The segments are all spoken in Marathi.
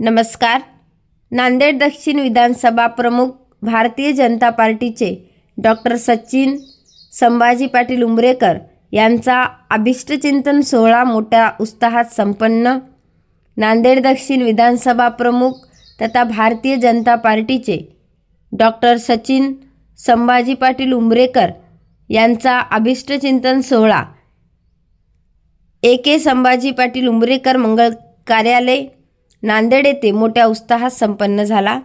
नमस्कार. नांदेड दक्षिण विधानसभा प्रमुख भारतीय जनता पार्टीचे डॉक्टर सचिन संभाजी पाटील उंबरेकर यांचा अभिष्टचिंतन सोहळा मोठ्या उत्साहात संपन्न. नांदेड दक्षिण विधानसभा प्रमुख तथा भारतीय जनता पार्टीचे डॉक्टर सचिन संभाजी पाटील उंबरेकर यांचा अभिष्टचिंतन सोहळा. ए के संभाजी पाटील उंबरेकर मंगळ कार्यालय नांदेड येथे मोठ्या उत्साहात संपन्न झाला.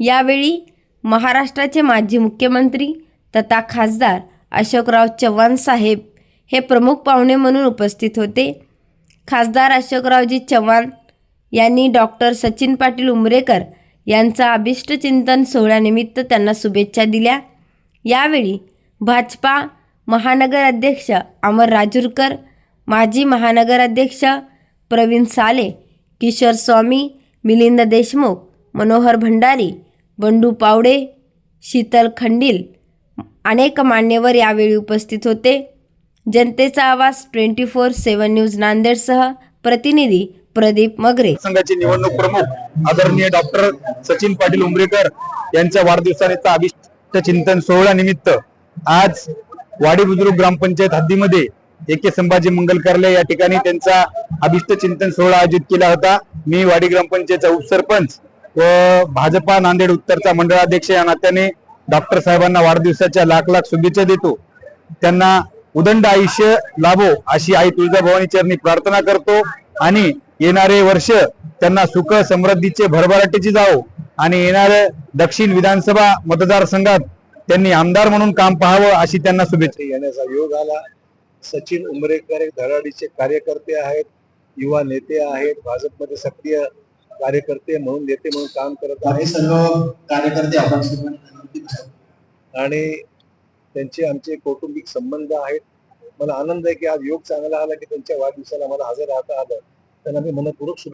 यावेळी महाराष्ट्राचे माजी मुख्यमंत्री तथा खासदार अशोकराव चव्हाण साहेब हे प्रमुख पाहुणे म्हणून उपस्थित होते. खासदार अशोकरावजी चव्हाण यांनी डॉक्टर सचिन पाटील उमरेकर यांचा अभिष्टचिंतन सोहळ्यानिमित्त त्यांना शुभेच्छा दिल्या. यावेळी भाजपा महानगर अध्यक्ष अमर राजूरकर माजी महानगराध्यक्ष प्रवीण साले किशोर स्वामी मिलिंद देशमुख मनोहर भंडारी बंडू पावडे शीतल खंडील अनेक मान्यवर यावेळी उपस्थित होते. जनतेचा आवाज ट्वेंटी फोर सेवन न्यूज नांदेडसह प्रतिनिधी प्रदीप मगरे. संघाचे निवडणूक प्रमुख आदरणीय डॉक्टर सचिन पाटील उमरेकर यांच्या वाढदिवसानिमित्त अभिष्ट चिंतन सोहळा निमित्त आज वाडी बुद्रुक ग्रामपंचायत हद्दीमध्ये ए के संभाजी मंगलकर्ले या ठिकाणी त्यांचा अभिष्ट चिंतन सोहळा आयोजित केला होता. मी वाडी ग्रामपंचायतचा उपसरपंच व भाजपा नांदेड उत्तरचा मंडळाध्यक्ष या नात्याने डॉक्टर साहेबांना वाढदिवसाच्या लाख लाख शुभेच्छा देतो. त्यांना उदंड आयुष्य लाभो अशी आई तुळजाभवानी चरणी प्रार्थना करतो आणि येणारे वर्ष त्यांना सुख समृद्धीचे भरभराटीची जावो आणि येणाऱ्या दक्षिण विधानसभा मतदारसंघात त्यांनी आमदार म्हणून काम पाहावं अशी त्यांना शुभेच्छा. येण्याचा योग आला. सचिन उमरेकर एक धडाडीचे कार्यकर्ते आहेत युवा नेते आहेत भाजपमध्ये सक्रिय कार्यकर्ते म्हणून नेते म्हणून काम करत आहेत. सर्व कार्यकर्ते आणि त्यांचे आमचे कौटुंबिक संबंध आहेत. मला आनंद आहे की आज योग चांगला आला की त्यांच्या वाढदिवसाला मला हजर राहता आलं. त्यांना मी मनपूर्वक